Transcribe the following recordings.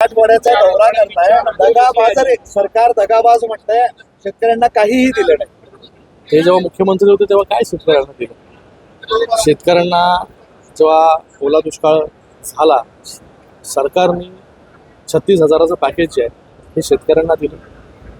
मराठवाड्याचा दौरा करताय. दगाबाज सरकार दगाबाज म्हणताय. शेतकऱ्यांना काहीही दिलं नाही. ते जेव्हा मुख्यमंत्री होते तेव्हा काय शेतकऱ्यांना दिलं? शेतकऱ्यांना जेव्हा ओला दुष्काळ झाला सरकारने छत्तीस हजाराचं पॅकेज जे आहे हे शेतकऱ्यांना दिलं.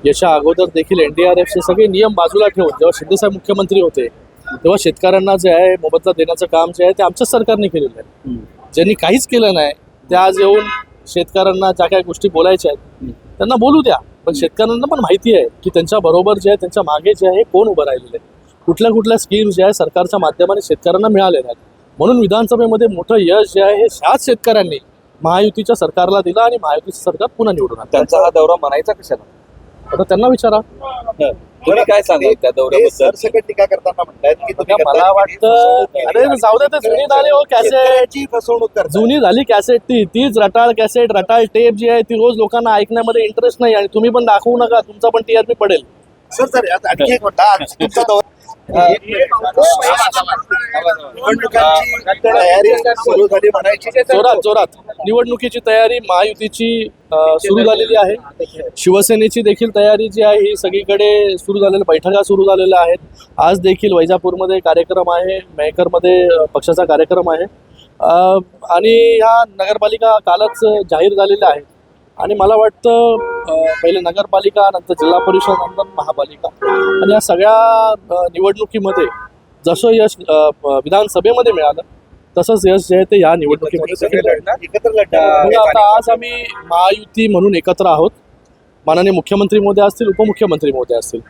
याच्या अगोदर देखील एन डी आर एफचे सगळे नियम बाजूला ठेवून जेव्हा शिंदेसाहेब मुख्यमंत्री होते तेव्हा शेतकऱ्यांना जे आहे मोबदला देण्याचं काम जे आहे ते आमच्याच सरकारने केलेलं आहे. ज्यांनी काहीच केलं नाही ते आज येऊन शेतकऱ्यांना ज्या काही गोष्टी बोलायच्या आहेत त्यांना बोलू द्या. पण शेतकऱ्यांना पण माहिती आहे की त्यांच्या बरोबर जे आहे त्यांच्या मागे जे आहे हे कोण उभं राहिलेले आहे. कुठल्या कुठल्या स्कीम्स ज्या आहे सरकारच्या माध्यमाने शेतकऱ्यांना मिळालेल्या आहेत. म्हणून विधानसभेमध्ये मोठं यश जे आहे हे ह्याच शेतकऱ्यांनी महायुतीच्या सरकारला दिलं आणि महायुतीचं सरकार पुन्हा निवडून त्यांचा हा दौरा म्हणायचा कशाला? आता त्यांना विचारा. तुम्ही काय सांगाल त्या ते दौऱ्याबद्दल? सरसकट टीका करताना म्हणतायत की तुम्ही मला वाटतं अरे जाऊ दे ते जुनी झाली हो कॅसेट. शेतकऱ्याची फसवणूक करताय. जुनी झाली कॅसेट ती तीच रटाळ कॅसेट रटाळ टेप जी आहे ती रोज लोकांना ऐकण्यामध्ये इंटरेस्ट नाही आणि तुम्ही पण दाखवू नका तुमचा पण टीआरपी पडेल. सर सर आणखी एक म्हणता तुमचा दौरा निवडणुकांची तयारी सुरू झाली म्हणायची. जोरात जोरात. निवडणुकीची तयारी महायुतीची सुरू झालेली आहे. शिवसेनेची देखील तयारी जी आहे ही सगळीकडे सुरू झालेल्या बैठका सुरू झालेल्या आहेत. आज देखील वैजापूरमध्ये कार्यक्रम आहे मेहकरमध्ये पक्षाचा कार्यक्रम आहे. आणि ह्या नगरपालिका कालच जाहीर झालेल्या आहेत. आणि मला वाटतं पहिले नगरपालिका नंतर जिल्हा परिषद नंतर महापालिका. आणि या सगळ्या निवडणुकीमध्ये जसं यश विधानसभेमध्ये मिळालं तसंच यश जे आहे ते या निवडणुकीमध्ये म्हणून आता आज आम्ही महायुती म्हणून एकत्र आहोत. माननीय मुख्यमंत्री मोदी असतील उपमुख्यमंत्री मोदी असतील.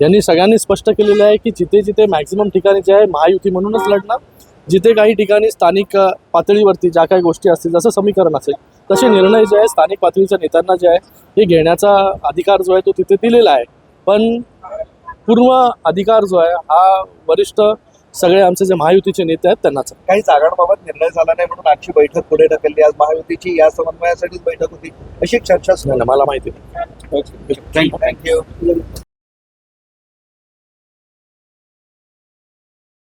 यांनी सगळ्यांनी स्पष्ट केलेलं आहे की जिथे जिथे मॅक्झिमम ठिकाणी जे आहे महायुती म्हणूनच लढणार. जिथे काही ठिकाणी स्थानिक पातळीवरती ज्या काही गोष्टी असतील जसं समीकरण असेल तसे निर्णय जे आहे स्थानिक पातळीच्या नेत्यांना जे आहे हे घेण्याचा अधिकार जो आहे तो तिथे दिलेला आहे. पण पूर्ण अधिकार जो आहे हा वरिष्ठ सगळे आमचे जे महायुतीचे नेते आहेत त्यांनाच. काही जागांबाबत निर्णय झाला नाही म्हणून आजची बैठक पुढे ढकलली. आज महायुतीची या समन्वयासाठीच बैठक होती. अशी चर्चा मला माहिती थँक्यू